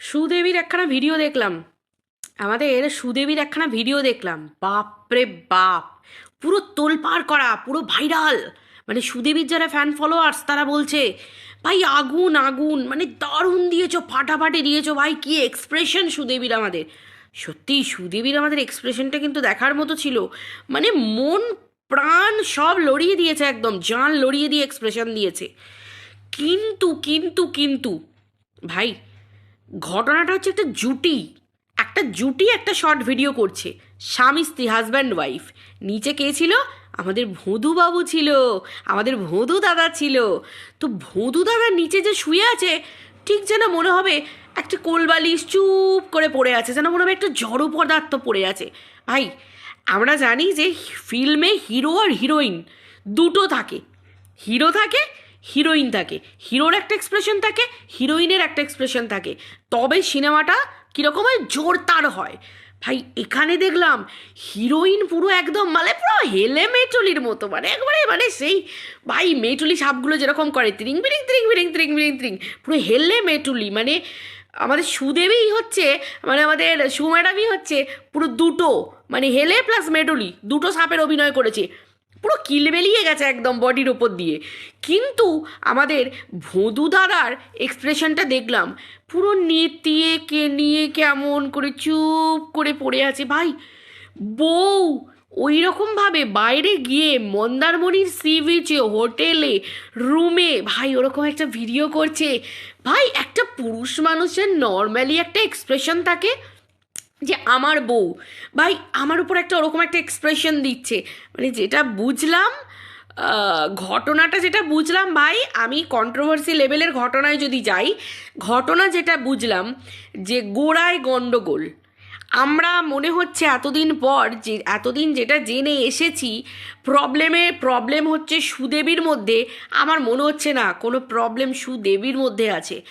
সুদেবীর একখানা ভিডিও দেখলাম। আমাদের সুদেবীর একখানা ভিডিও দেখলাম। বাপরে বাপ! পুরো তোলপাড় করা, পুরো ভাইরাল মানে সুদেবীর যারা ফ্যান ফলোয়ার্স তারা বলছে, ভাই, আগুন আগুন। মানে দারুণ দিয়েছ, ফাটাফাটি দিয়েছ। ভাই, কি এক্সপ্রেশন সুদেবীর আমাদের। সত্যি, সুদেবীর আমাদের এক্সপ্রেশনটা কিন্তু দেখার মতো ছিল। মানে মন, প্রাণ সব লড়িয়ে দিয়েছে একদম। জান লড়িয়ে দিয়ে এক্সপ্রেশন দিয়েছে। কিন্তু কিন্তু কিন্তু, ভাই ঘটনাটা হচ্ছে একটা জুটি। একটা জুটি, একটা শর্ট ভিডিও করছে। স্বামী, স্ত্রী হাজব্যান্ড ওয়াইফ নিচে কে ছিল? আমাদের ভোঁদু বাবু ছিল। আমাদের ভোঁদু দাদা ছিল। তো ভোঁদু দাদার নিচে যে শুয়ে আছে, ঠিক যেন মনে হবে একটা কোলবালিশ চুপ করে পড়ে আছে, যেন মনে হবে একটা জড় পদার্থ পড়ে আছে। ভাই, আমরা জানি যে ফিল্মে হিরো আর হিরোইন দুটো থাকে। হিরো থাকে হিরোইন থাকে। হিরোর একটা এক্সপ্রেশন থাকে, হিরোইনের একটা এক্সপ্রেশন থাকে। তবে সিনেমাটা কীরকম হয়? জোরদার হয়। ভাই, এখানে দেখলাম হিরোইন পুরো একদম মানে পুরো হেলে মেটুলির মতো। মানে একবারে মানে সেই, ভাই মেটুলি সাপগুলো যেরকম করে, ত্রিং, বিরিং ত্রিং বিরিং ত্রিং বিরিং, ত্রিং, পুরো হেলে মেটুলি মানে আমাদের সুদেবী হচ্ছে মানে আমাদের সুম্যাডামই হচ্ছে পুরো দুটো। মানে হেলে প্লাস মেডুলি দুটো সাপের অভিনয় করেছে। পুরো কিলবেলিয়ে গেছে একদম বডির ওপর দিয়ে। কিন্তু আমাদের ভোঁদু দাদার এক্সপ্রেশনটা দেখলাম। পুরো নেতিয়ে কে নিয়ে কেমন করে চুপ করে পড়ে আছে ভাই। বউ ওই রকমভাবে বাইরে গিয়ে মন্দারমণির সি বিচে হোটেলে রুমে ভাই ওরকম একটা ভিডিও করছে। ভাই একটা পুরুষ মানুষের নর্মালি একটা এক্সপ্রেশন থাকে। যে আমার বউ। ভাই, আমার উপর একটা ওরকম একটা এক্সপ্রেশন দিচ্ছে। মানে যেটা বুঝলাম ঘটনাটা যেটা বুঝলাম, ভাই, আমি কন্ট্রোভার্সি লেভেলের ঘটনায় যদি যাই, ঘটনা যেটা বুঝলাম যে গোড়ায় গণ্ডগোল আমরা মনে হচ্ছে এতদিন পর যে, এতদিন যেটা জেনে এসেছি, প্রবলেমে, প্রবলেম হচ্ছে সুদেবীর মধ্যে। আমার মনে হচ্ছে না কোনো প্রবলেম সুদেবীর মধ্যে আছে।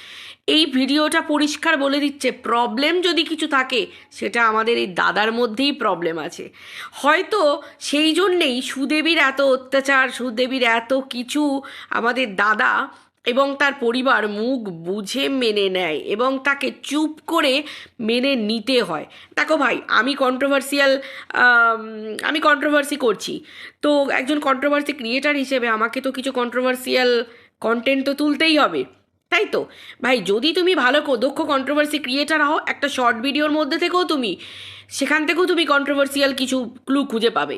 এই ভিডিওটা পরিষ্কার বলে দিচ্ছে, প্রবলেম যদি কিছু থাকে, সেটা আমাদের এই দাদার মধ্যেই প্রবলেম আছে। হয়তো সেই জন্যেই সুদেবীর এত অত্যাচার, সুদেবীর এত কিছু আমাদের দাদা এবং তার পরিবার মুখ বুঝে মেনে নেয় এবং তাকে চুপ করে মেনে নিতে হয়। দেখো ভাই, আমি কন্ট্রোভার্সিয়াল আমি কন্ট্রোভার্সি করছি। তো একজন কন্ট্রোভার্সি ক্রিয়েটার হিসেবে আমাকে তো কিছু কন্ট্রোভার্সিয়াল কন্টেন্ট তো তুলতেই হবে। তাই তো? ভাই, যদি তুমি ভালো দক্ষ কন্ট্রোভার্সি ক্রিয়েটার হও, একটা শর্ট ভিডিওর মধ্যে থেকেও তুমি, সেখান থেকেও তুমি কন্ট্রোভার্সিয়াল কিছু ক্লু খুঁজে পাবে।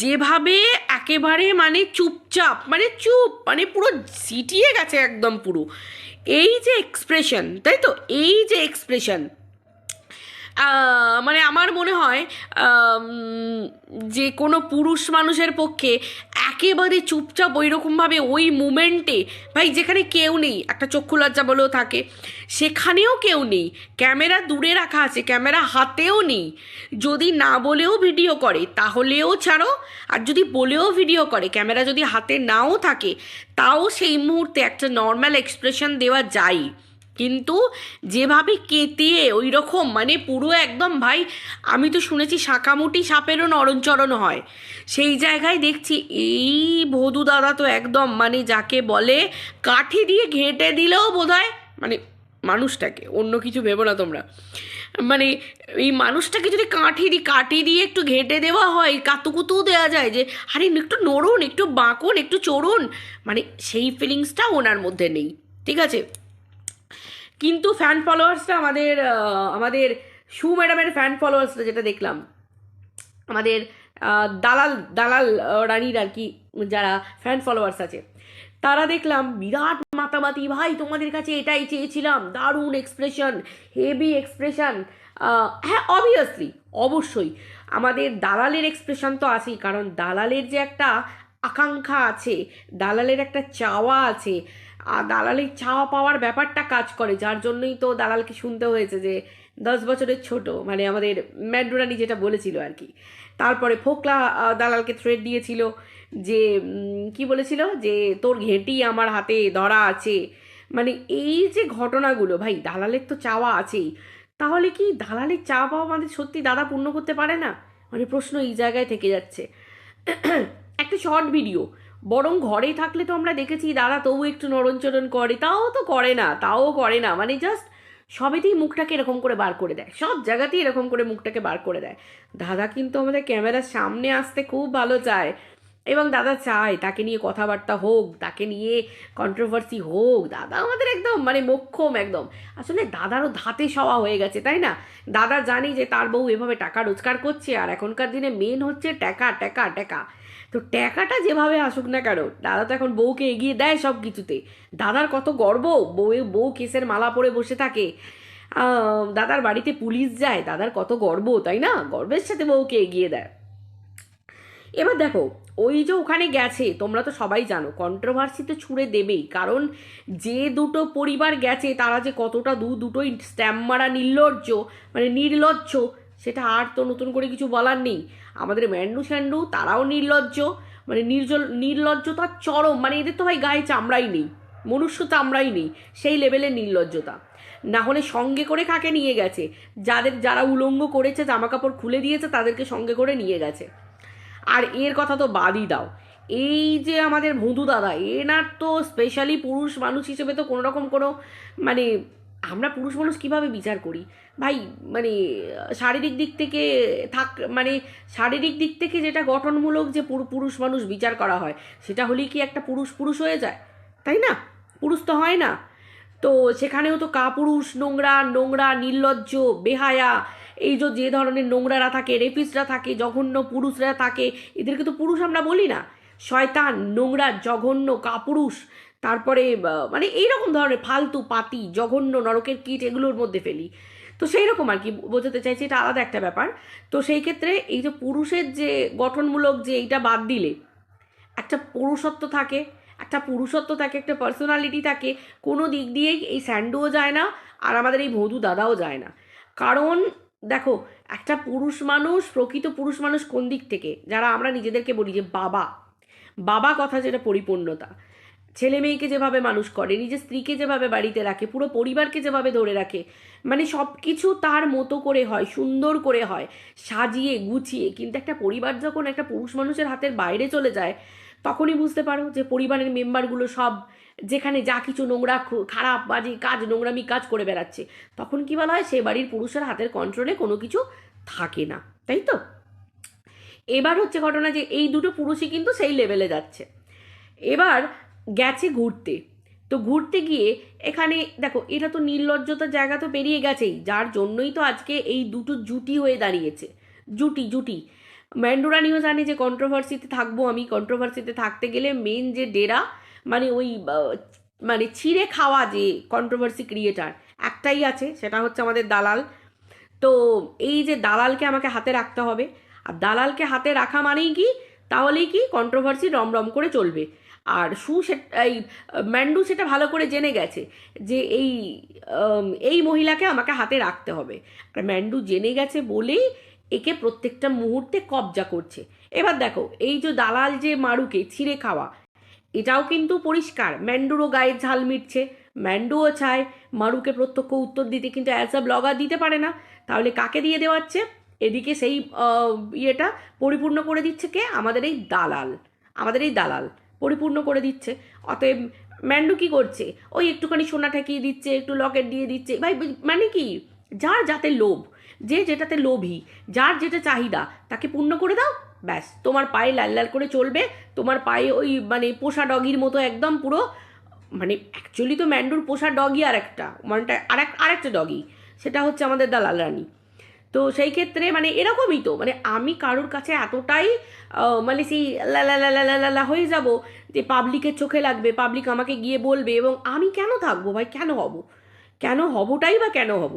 যেভাবে একেবারে মানে চুপচাপ মানে চুপ মানে পুরো সিটিয়ে গেছে একদম পুরো। এই যে এক্সপ্রেশন তাই তো? এই যে এক্সপ্রেশন মানে আমার মনে হয় যে কোনো পুরুষ মানুষের পক্ষে একেবারে চুপচাপ ওই রকমভাবে ওই মুমেন্টে, ভাই যেখানে কেউ নেই, একটা চক্ষু লজ্জা বলেও থাকে, সেখানেও কেউ নেই, ক্যামেরা দূরে রাখা আছে, ক্যামেরা হাতেও নেই, যদি না বলেও ভিডিও করে, তাহলেও ছাড়ো, আর যদি বলেও ভিডিও করে, ক্যামেরা যদি হাতে নাও থাকে, তাও সেই মুহূর্তে একটা নর্মাল এক্সপ্রেশন দেওয়া যায়। কিন্তু যেভাবে কেতিয়ে ওই রকম মানে পুরো একদম ভাই, আমি তো শুনেছি শাঁকামুটি সাপেরও নরণচরণ হয়। সেই জায়গায় দেখছি, এই ভদু দাদা তো একদম মানে যাকে বলে, কাঠি দিয়ে ঘেঁটে দিলেও বোধহয় মানে মানুষটাকে, অন্য কিছু ভেবো না তোমরা। মানে এই মানুষটাকে যদি কাঠি দিই কাঠি দিয়ে একটু ঘেঁটে দেওয়া হয় কাতুকুতু দেওয়া যায় যে, আরে একটু নড়ুন, একটু বাঁকুন, একটু চড়ুন মানে সেই ফিলিংসটা ওনার মধ্যে নেই, ঠিক আছে? কিন্তু ফ্যান ফলোয়ার্সটা আমাদের আমাদের সু ম্যাডামের ফ্যান ফলোয়ার্সটা যেটা দেখলাম, আমাদের দালাল দালাল রানীর আর কি যারা ফ্যান ফলোয়ার্স আছে, তারা দেখলাম বিরাট মাতামাতি, ভাই, তোমাদের কাছে এটাই চেয়েছিলাম, দারুণ এক্সপ্রেশন হেভি এক্সপ্রেশন হ্যাঁ অবভিয়াসলি অবশ্যই, আমাদের দালালের এক্সপ্রেশন তো আছেই, কারণ দালালের যে একটা আকাঙ্ক্ষা আছে, দালালের একটা চাওয়া আছে দালালের চাওয়া পাওয়ার ব্যাপারটা কাজ করে, যার জন্যই তো দালালকে শুনতে হয়েছে যে দশ বছরের ছোট মানে আমাদের ম্যাড্রোরানি যেটা বলেছিল আর কি। তারপরে ফোকলা দালালকে থ্রেড দিয়েছিল যে কি বলেছিল? যে তোর ঘেঁটি আমার হাতে ধরা আছে। মানে এই যে ঘটনাগুলো, ভাই, দালালের তো চাওয়া আছেই। তাহলে কি দালালের চাওয়া পাওয়া আমাদের সত্যি দাদা পূর্ণ করতে পারে না? মানে প্রশ্ন এই জায়গায় থেকে যাচ্ছে। একটা শর্ট ভিডিও বরং ঘরে থাকলে তো আমরা দেখেছি, দাদা তবু একটু নড়নচড়ন করে। তাও তো করে না, তাও করে না। মানে জাস্ট সবেতেই মুখটাকে এরকম করে বার করে দেয়। সব জায়গাতেই এরকম করে মুখটাকে বার করে দেয়। দাদা কিন্তু আমাদের ক্যামেরার সামনে আসতে খুব ভালো চায়। এবং দাদা চায়, তাকে নিয়ে কথাবার্তা হোক, তাকে নিয়ে কন্ট্রোভার্সি হোক। দাদা আমাদের একদম মানে মোক্ষম একদম। আসলে দাদারও ধাতে সওয়া হয়ে গেছে, তাই না? দাদা জানি যে তার বউ এভাবে টাকা রোজগার করছে, আর এখনকার দিনে মেন হচ্ছে টাকা টাকা টাকা। তো টাকাটা যেভাবে আসুক না কেন, দাদা তো এখন বউকে এগিয়ে দেয় সব কিছুতে দাদার কত গর্ব বউ বউ কেসের মালা পরে বসে থাকে। দাদার বাড়িতে পুলিশ যায়, দাদার কত গর্ব, তাই না? গর্বের সাথে বউকে এগিয়ে দেয়। এবার দেখো, ওই যে ওখানে গেছে, তোমরা তো সবাই জানো কন্ট্রোভার্সি তো ছুঁড়ে দেবেই, কারণ যে দুটো পরিবার গেছে, তারা যে কতটা দু দুটোই স্ট্যাম্প মারা নির্লজ্জ মানে নির্লজ্জ সেটা আর তো নতুন করে কিছু বলার নেই। আমাদের ম্যান্ডু স্যান্ডু, তারাও নির্লজ্জ মানে নির্জল, নির্লজ্জতা চরম মানে এদের তো ভাই গায়ে চামড়াই নেই, মনুষ্য চামড়াই নেই, সেই লেভেলের নির্লজ্জতা। না হলে সঙ্গে করে কাকে নিয়ে গেছে? যাদের, যারা উলঙ্গ করেছে জামা কাপড় খুলে দিয়েছে, তাদেরকে সঙ্গে করে নিয়ে গেছে। আর এর কথা তো বাদই দাও। এই যে আমাদের ভুঁদু দাদা, এনার তো স্পেশালি পুরুষ মানুষ হিসেবে তো কোনো রকম কোনো মানে আমরা পুরুষ মানুষ কীভাবে বিচার করি? ভাই মানে শারীরিক দিক থেকে থাক মানে শারীরিক দিক থেকে যেটা গঠনমূলক যে পুরু- পুরুষ মানুষ বিচার করা হয়, সেটা হলেই কি একটা পুরুষ পুরুষ হয়ে যায়? তাই না? পুরুষ তো হয় না। তো সেখানেও তো কাপুরুষ, নোংরা নোংরা, নির্লজ্জ, বেহায়া, এই যে যে ধরনের নোংরারা থাকে রেপিসরা থাকে, জঘন্য পুরুষরা থাকে, এদেরকে তো পুরুষ আমরা বলি না। শয়তান, নোংরা, জঘন্য, কাপুরুষ তারপরে মানে এইরকম ধরনের ফালতু পাতি, জঘন্য নরকের কীট এগুলোর মধ্যে ফেলি। তো সেই রকম আর কি বোঝাতে চাইছি, এটা আলাদা একটা ব্যাপার। তো সেই ক্ষেত্রে এই যে পুরুষের যে গঠনমূলক যে এইটা বাদ দিলে, একটা পুরুষত্ব থাকে, একটা পুরুষত্ব থাকে, একটা পার্সোনালিটি থাকে, কোনো দিক দিয়েই এই স্যান্ডুও যায় না, আর আমাদের এই ভৌদু দাদাও যায় না। কারণ দেখো, একটা পুরুষ মানুষ, প্রকৃত পুরুষ মানুষ কোন দিক থেকে? যারা আমরা নিজেদেরকে বলি যে বাবা। বাবা কথা যেটা পরিপূর্ণতা। ছেলে মেয়েকে যেভাবে মানুষ করে, নিজের স্ত্রীকে যেভাবে বাড়িতে রাখে, পুরো পরিবারকে যেভাবে ধরে রাখে মানে সব কিছু তার মতো করে হয়, সুন্দর করে হয়, সাজিয়ে, গুছিয়ে। কিন্তু একটা পরিবার যখন একটা পুরুষ মানুষের হাতের বাইরে চলে যায়, তখনই বুঝতে পারো যে পরিবারের মেম্বারগুলো সব যেখানে যা কিছু নোংরা খারাপ বাজে, কাজ, নোংরামি কাজ করে বেড়াচ্ছে, তখন কি বলা হয়, সে বাড়ির পুরুষের হাতের কন্ট্রোলে কোনো কিছু থাকে না, তাই তো? এবার হচ্ছে ঘটনা যে এই দুটো পুরুষই কিন্তু সেই লেভেলে যাচ্ছে। এবার গেছে ঘুরতে। তো ঘুরতে গিয়ে এখানে দেখো, এটা তো নির্লজ্জতার জায়গা তো পেরিয়ে গেছেই। যার জন্যই তো আজকে এই দুটো জুটি হয়ে দাঁড়িয়েছে। জুটি জুটি। ম্যান্ডোরা ম্যান্ডোরানিও জানে যে কন্ট্রোভার্সিতে থাকব আমি। কন্ট্রোভার্সিতে থাকতে গেলে মেন যে ডেরা মানে ওই মানে ছিঁড়ে খাওয়া যে কন্ট্রোভার্সি ক্রিয়েটার একটাই আছে, সেটা হচ্ছে আমাদের দালাল। তো এই যে দালালকে আমাকে হাতে রাখতে হবে। আর দালালকে হাতে রাখা মানেই কি? তাহলেই কি? কন্ট্রোভার্সি রমরম করে চলবে। আর সু এই, ম্যান্ডু সেটা ভালো করে জেনে গেছে যে এই এই মহিলাকে আমাকে হাতে রাখতে হবে। আর ম্যান্ডু জেনে গেছে বলেই একে প্রত্যেকটা মুহূর্তে কবজা করছে। এবার দেখো, এই যে দালাল যে মারুকে ছিঁড়ে খাওয়া, এটাও কিন্তু পরিষ্কার। ম্যান্ডুরও গায়ে ঝাল মিটছে। ম্যান্ডুও চায় মারুকে প্রত্যক্ষ উত্তর দিতে, কিন্তু অ্যাজ আ ব্লগার দিতে পারে না। তাহলে কাকে দিয়ে দেওয়াচ্ছে? এদিকে সেই ইয়েটা পরিপূর্ণ করে দিচ্ছে কে? আমাদের এই দালাল। আমাদের এই দালাল। পরিপূর্ণ করে দিচ্ছে। অতএব ম্যান্ডু কি করছে? ওই একটুখানি সোনা ঠেকিয়ে দিচ্ছে, একটু লকেট দিয়ে দিচ্ছে। ভাই মানে কি? যার যাতে লোভ, যে যেটাতে লোভী, যার যেটা চাহিদা, তাকে পূর্ণ করে দাও? ব্যাস, তোমার পায়ে লাল লাল করে চলবে। তোমার পায়ে ওই মানে পোষা ডগির মতো একদম পুরো মানে অ্যাকচুয়ালি তো ম্যান্ডুর পোষা ডগই আর একটা মানে আরেক, আরেকটা ডগি সেটা হচ্ছে আমাদের দালাল রানী। তো সেই ক্ষেত্রে মানে এরকমই তো মানে আমি কারোর কাছে এতটাই মানে সেই লা হয়ে যাব যে পাবলিকের চোখে লাগবে পাবলিক আমাকে গিয়ে বলবে এবং আমি কেন থাকব ভাই? কেন হব? কেন হবটাই বা কেন হব?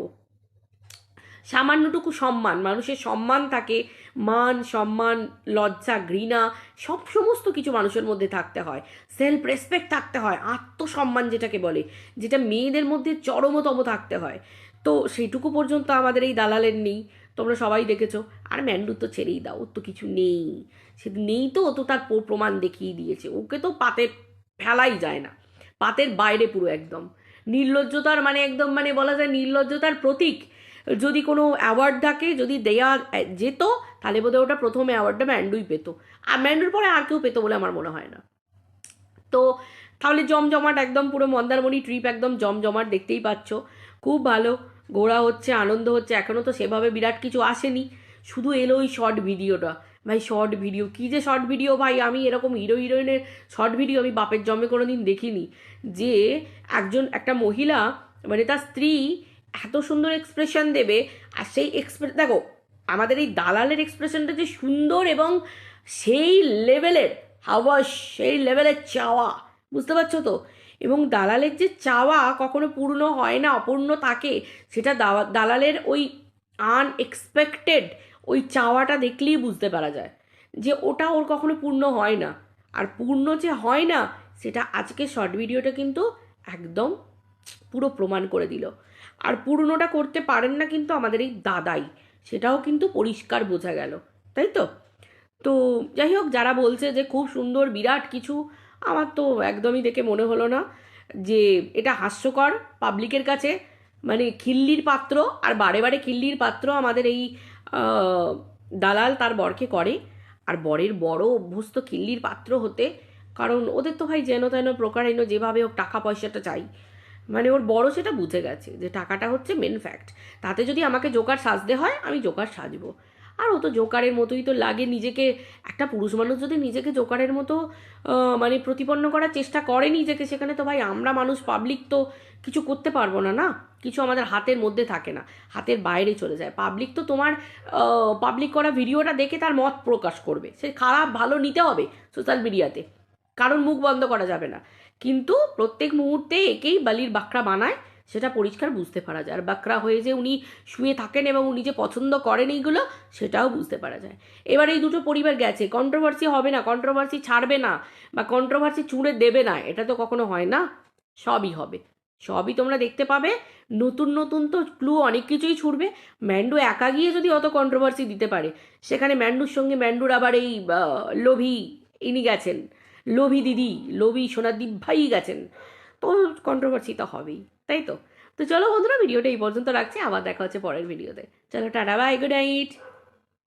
সামান্যটুকু সম্মান, মানুষের সম্মান থাকে, মান, সম্মান, লজ্জা, ঘৃণা, সব সমস্ত কিছু মানুষের মধ্যে থাকতে হয়। সেলফ রেসপেক্ট থাকতে হয়, আত্মসম্মান যেটাকে বলে, যেটা মেয়েদের মধ্যে চরমতম থাকতে হয়। তো সেইটুকু পর্যন্ত আমাদের এই দালালের নেই, তোমরা সবাই দেখেছ। আর ম্যান্ডু তো ছেড়েই দাও, ওর তো কিছু নেই। সে নেই তো, ও তো তার প্রমাণ দেখিয়ে দিয়েছে। ওকে তো পাতে ফেলাই যায় না, পাতের বাইরে পুরো একদম। নির্লজ্জতার মানে একদম মানে বলা যায় নির্লজ্জতার প্রতীক। যদি কোনো অ্যাওয়ার্ড থাকে, যদি দেয়া যেত, তাহলে বোধহয় ওটা প্রথম অ্যাওয়ার্ডটা ম্যান্ডুই পেতো। আর ম্যান্ডুর পরে আর কেউ পেতো বলে আমার মনে হয় না। তো তাহলে জমজমাট একদম পুরো মন্দারমণি ট্রিপ একদম জমজমাট দেখতেই পাচ্ছ। খুব ভালো। ঘোরা হচ্ছে, আনন্দ হচ্ছে এখনও তো সেভাবে বিরাট কিছু আসেনি। শুধু এলো ওই শর্ট ভিডিওটা ভাই শর্ট ভিডিও কী যে শর্ট ভিডিও ভাই, আমি এরকম হিরো হিরোইনের শর্ট ভিডিও আমি বাপের জন্মে কোনো দিন দেখিনি। যে একজন, একটা মহিলা মানে তার স্ত্রী এত সুন্দর এক্সপ্রেশন দেবে, আর সেই এক্সপ্রেস দেখো, আমাদের এই দালালের এক্সপ্রেশনটা যে সুন্দর এবং সেই লেভেলের হাওয়া, সেই লেভেলের চাওয়া বুঝতে পারছ তো? এবং দালালের যে চাওয়া কখনো পূর্ণ হয় না, অপূর্ণ থাকে, সেটা দালালের ওই আনএক্সপেক্টেড ওই চাওয়াটা দেখলেই বুঝতে পারা যায় যে ওটা ওর কখনো পূর্ণ হয় না। আর পূর্ণ যে হয় না, সেটা আজকে শর্ট ভিডিওটা কিন্তু একদম পুরো প্রমাণ করে দিল। আর পূর্ণটা করতে পারেন না কিন্তু আমাদের এই দাদাই, সেটাও কিন্তু পরিষ্কার বোঝা গেল, তাই তো? তো যাই হোক, যারা বলছে যে খুব সুন্দর, বিরাট কিছু আমার তো একদমই দেখে মনে হলো না যে এটা হাস্যকর পাবলিকের কাছে। মানে খিল্লির পাত্র আর বারে বারে খিল্লির পাত্র আমাদের এই দালাল তার বরকে করে। আর বরের বড় অভ্যস্ত খিল্লির পাত্র হতে, কারণ ওদের তো ভাই যেন তেন প্রকারেণ যেভাবে হোক টাকা পয়সাটা চাই। মানে ওর বড় সেটা বুঝে গেছে যে টাকাটা হচ্ছে মেন ফ্যাক্ট তাতে যদি আমাকে জোকার সাজতে হয়, আমি জোকার সাজবো। আর ও তো জোকারের মতোই তো লাগে নিজেকে, একটা পুরুষ মানুষ যদি নিজেকে জোকারের মতো মানে প্রতিপন্ন করার চেষ্টা করে নিজেকে, সেখানে তো ভাই আমরা মানুষ পাবলিক তো কিছু করতে পারব না না? কিছু আমাদের হাতের মধ্যে থাকে না, হাতের বাইরে চলে যায়। পাবলিক তো তোমার পাবলিক করা ভিডিওটা দেখে তার মত প্রকাশ করবে। সে খারাপ, ভালো নিতে হবে সোশ্যাল মিডিয়াতে কারণ মুখ বন্ধ করা যাবে না। কিন্তু প্রত্যেক মুহূর্তে একেই বালির বাঁকড়া বানায়। সেটা পরিষ্কার বুঝতে পারা যায়। আর বাঁকড়া হয়ে যে উনি শুয়ে থাকেন এবং উনি যে পছন্দ করেন এইগুলো, সেটাও বুঝতে পারা যায়। এবার এই দুটো পরিবার গেছে। কন্ট্রোভার্সি হবে না কন্ট্রোভার্সি ছাড়বে না বা কন্ট্রোভার্সি চুড়ে দেবে না, এটা তো কখনো হয় না, সবই হবে। সবই তোমরা দেখতে পাবে, নতুন নতুন তো ক্লু অনেক কিছুই ছুটবে ম্যান্ডু একা গিয়ে যদি অত কন্ট্রোভার্সি দিতে পারে, সেখানে ম্যান্ডুর সঙ্গে ম্যান্ডুর আবার এই লোভি, ইনি গেছেন। লোভি দিদি, লোভি সোনাদীপ ভাই গেছেন। তো কন্ট্রোভার্সি তো হবেই, তাই তো? তো চলো বন্ধুরা, ভিডিওটা এই পর্যন্ত রাখছি, আবার দেখা হচ্ছে পরের ভিডিওতে। চলো, টাটা বাই গুড নাইট